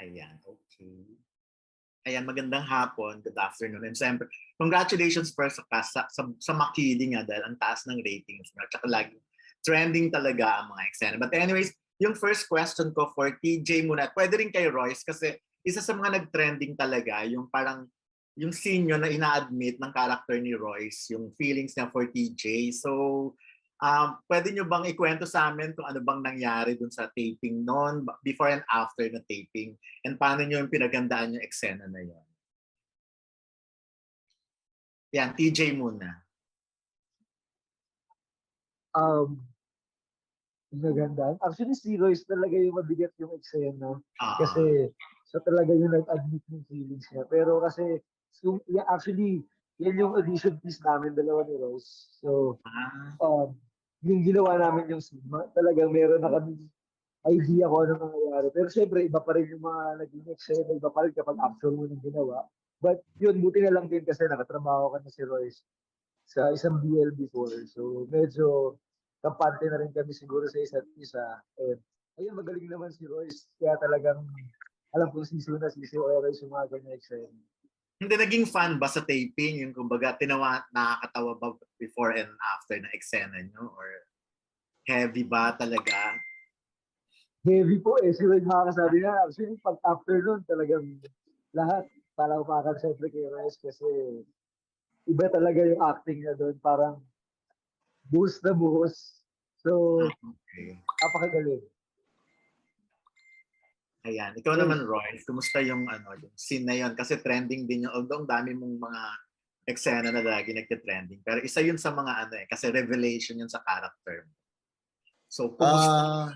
Ayan, okay. Ayan, magandang hapon, good afternoon. And siyempre, congratulations first sa, sa, sa, makiling nga dahil ang taas ng ratings mo. Tsaka lagi trending talaga ang mga eksena. But anyways, yung first question ko for TJ muna, pwede rin kay Royce kasi isa sa mga nag-trending talaga, yung parang yung scene yun na ina-admit ng character ni Royce, yung feelings niya for TJ. So, um, pwede nyo bang ikwento sa amin kung ano bang nangyari dun sa taping noon, before and after na taping, and paano nyo yung pinagandaan yung eksena na yun? Yan, TJ muna. Um, maganda. Actually, si Royce talaga yung mabigat yung eksena. Ah, Kasi siya talaga yung nag-admit ng feelings niya. Pero kasi, so, yeah, actually, yan yung audition piece namin, dalawa ni Royce. So, ah, um, yung ginawa namin yung scene, ma- talagang meron na kami idea ko ano nangyayari. Pero syempre, iba pa rin yung mga naging eksena, iba pa rin kapag actual mo nang ginawa. But yun, buti na lang din kasi nakatrabaho ka na si Royce sa isang BL before. So medyo kampante na rin kami siguro sa isa't isa. And ayun, magaling naman si Royce. Kaya talagang alam kong sisiw na sisiw o Royce yung mga ganyan. Hindi naging fun ba sa taping? Yung kumbaga, tinawa, nakakatawa ba before and after na eksena nyo? Or heavy ba talaga? Heavy po eh. Si Roy makakasabi na. Actually, pag after nun, talagang lahat para umakan syempre kay Royce kasi iba talaga yung acting niya doon. Parang buhos na buhos. So, Okay. napakagaling. Ayan. Ikaw naman, Roy, kumusta yung ano, yung scene na yun? Kasi trending din yun. Although dami mong mga eksena na lagi nagte-trending. Pero isa yun sa mga ano eh, kasi revelation yun sa character. mo. So, kumusta? Ah,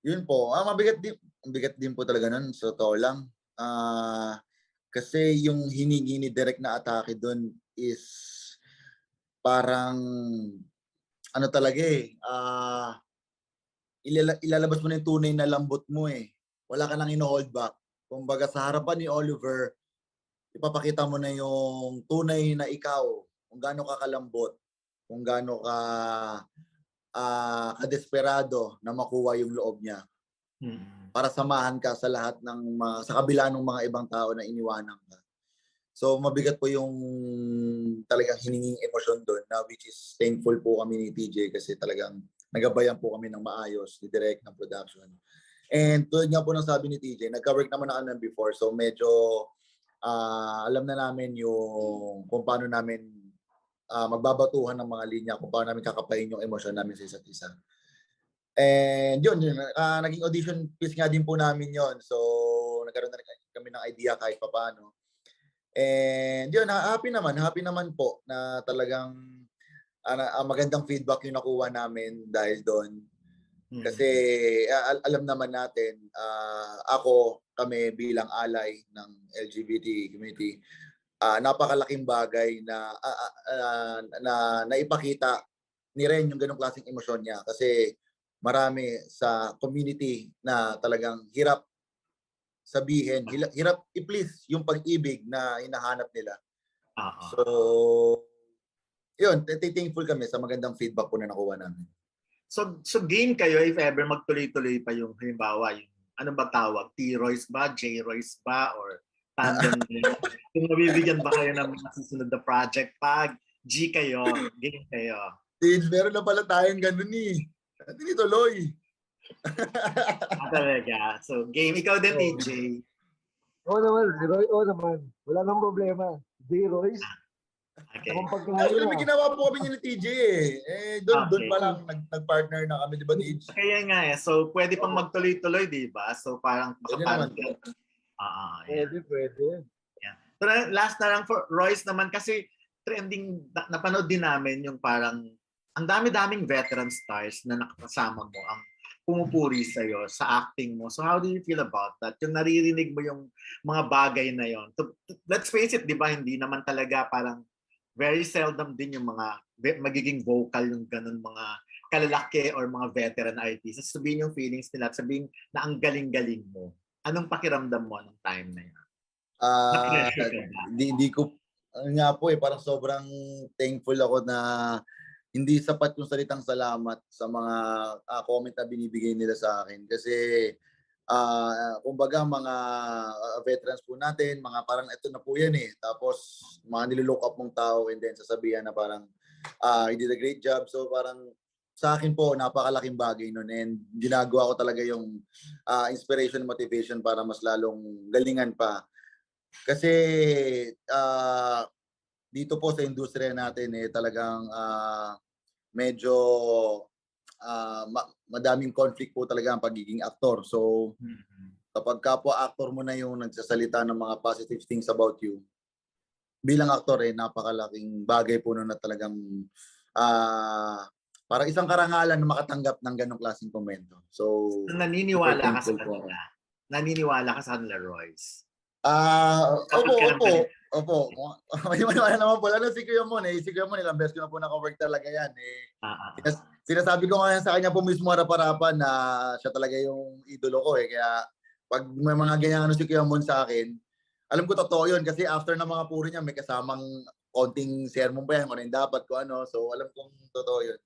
yun po. Ah, mabigat din, mabigat din po talaga nun. So, totoo lang. Ah, kasi yung hiningi ni direct na atake doon is parang ano talaga eh. Ah, ilala- ilalabas mo na yung tunay na lambot mo eh. Wala ka nang ino-hold back. Kumbaga sa harapan ni Oliver, ipapakita mo na yung tunay na ikaw, kung gaano ka kalambot, kung gaano ka ah kadesperado na makuha yung loob niya Mm. para samahan ka sa lahat ng mga, sa kabila ng mga ibang tao na iniwanan ka. So mabigat po yung talagang hininging emosyon doon na which is thankful po kami ni TJ kasi talagang nagabayan po kami ng maayos, ni direct ng production. And tulad nga po ng sabi ni TJ, nagka-work naman na kami before so medyo ah, alam na namin yung kung paano namin ah, magbabatuhan ng mga linya, kung paano namin kakapain yung emosyon namin sa isa't isa. And yun, yun ah, naging audition piece nga din po namin yon So, nagkaroon na rin kami ng idea kahit papaano. And yun, ha- happy naman, happy naman po na talagang ah, magandang feedback yung nakuha namin dahil doon. Mm. Kasi ah, al- alam naman natin, ah, ako, kami bilang alay ng LGBT community, ah, napakalaking bagay na ah, ah, ah, na naipakita ni Ren yung ganong klaseng emosyon niya kasi marami sa community na talagang hirap sabihin, hirap i-please yung pag-ibig na hinahanap nila. Ah. So, yun, thankful kami sa magandang feedback po na nakuha namin. So, so game kayo if ever magtuloy-tuloy pa yung halimbawa, yung ano ba tawag? T-Royce ba? J-Royce ba? Or tandem din? Kung mabibigyan ba kayo ng mga susunod na project pag G kayo, game kayo. Tins, meron na pala tayong ganun eh. Hindi tuloy. Ah, talaga. So, game. Ikaw din, Oo. TJ. Oo naman, si Roy, oo naman. Wala nang problema. J. Royce, Okay. Actually, may na. ginawa po kami niya ni TJ eh. Eh, doon, doon Okay. pa lang nag, nag-partner na kami, di ba, TJ? Kaya nga eh. So, pwede pang magtuloy-tuloy, di ba? So, parang Pwede makaparang naman. Ah, ah, yeah. Pwede, pwede. Pero last na lang for Royce naman kasi trending na- napanood din namin yung parang ang dami-daming veteran stars na nakakasama mo ang pumupuri sa iyo sa acting mo. So how do you feel about that? Yung naririnig mo yung mga bagay na yon. Let's face it, 'di ba, hindi naman talaga parang very seldom din yung mga magiging vocal yung ganun mga kalalaki or mga veteran artists. Sabihin yung feelings nila at sabihin na ang galing-galing mo. Anong pakiramdam mo nung time na yun? Ah, ka ba? di, di ko, ano nga po eh, parang sobrang thankful ako na hindi sapat yung salitang salamat sa mga ah, comment na binibigay nila sa akin. Kasi ah kumbaga mga ah, veterans po natin, mga parang ito na po yan eh. Tapos mga nililook up mong tao and then sasabihan na parang ah you did a great job. So parang sa akin po napakalaking bagay nun and ginagawa ko talaga yung ah, inspiration and motivation para mas lalong galingan pa. Kasi ah dito po sa industriya natin eh talagang ah, medyo ah, ma- madaming conflict po talaga ang pagiging aktor. So kapag kapwa actor mo na yung nagsasalita ng mga positive things about you, bilang aktor eh, napakalaking bagay po na talagang ah parang isang karangalan na makatanggap ng ganong klaseng komento. So, Naniniwala ka sa kanila. Naniniwala ka sa kanila, Royce. ah, Kapag opo, opo, opo. May maniwala naman po. Lalo si Kuya Mon eh. Si Kuya Mon, ilang beses ko na po naka-work talaga yan eh. Ah, ah. Sinas- sinasabi ko nga sa kanya po mismo harap-harapan na siya talaga yung idolo ko eh. Kaya pag may mga ganyan ano si Kuya Mon sa akin, alam ko totoo yun kasi after ng mga puri niya may kasamang konting sermon pa yan ano yung dapat ko ano. So alam kong totoo yun.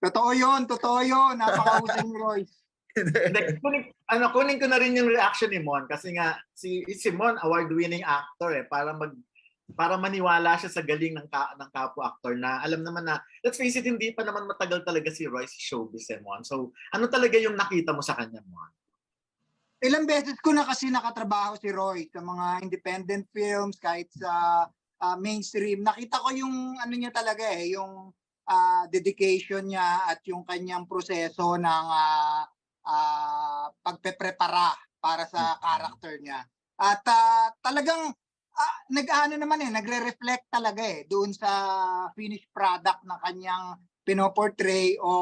Totoo yun, totoo yun. Napakahusay ni Royce. Kunin, ano, kunin ko na rin yung reaction ni Mon kasi nga si si Mon award-winning actor eh para mag para maniwala siya sa galing ng ka, ng kapwa actor na alam naman na let's face it hindi pa naman matagal talaga si Royce showbiz eh Mon. So ano talaga yung nakita mo sa kanya Mon? Ilang beses ko na kasi nakatrabaho si Roy sa mga independent films, kahit sa ah, mainstream. Nakita ko yung ano niya talaga eh, yung ah, dedication niya at yung kanyang proseso ng ah, ah, pagpeprepara para sa character niya. At ah, talagang ah, nag-ano naman eh, nagre-reflect talaga eh doon sa finished product na kanyang pinoportray o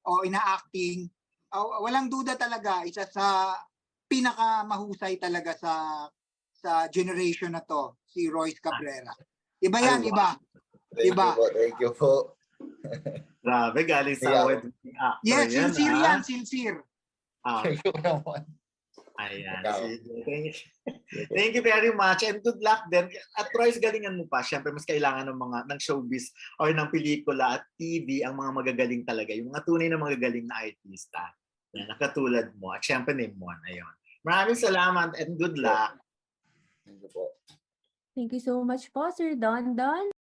o ina-acting. Ah, walang duda talaga isa sa pinakamahusay talaga sa sa generation na to, si Royce Cabrera. Iba yan, Ay, iba. Thank Diba? you po. Thank you po. Grabe galing sa Yeah. award-winning actor Yes, yan. sincere ah. yan, sincere. Ah, Thank you naman. Ayan. Ikaw. Thank you. Thank you very much and good luck din. At Royce, galingan mo pa. Siyempre, mas kailangan ng mga ng showbiz or ng pelikula at TV ang mga magagaling talaga. Yung mga tunay na magagaling na artista. Yan, nakatulad mo. At siyempre ni Mon. Ayun. Maraming salamat and good luck. Thank you po. Thank you so much po, Sir Don Don.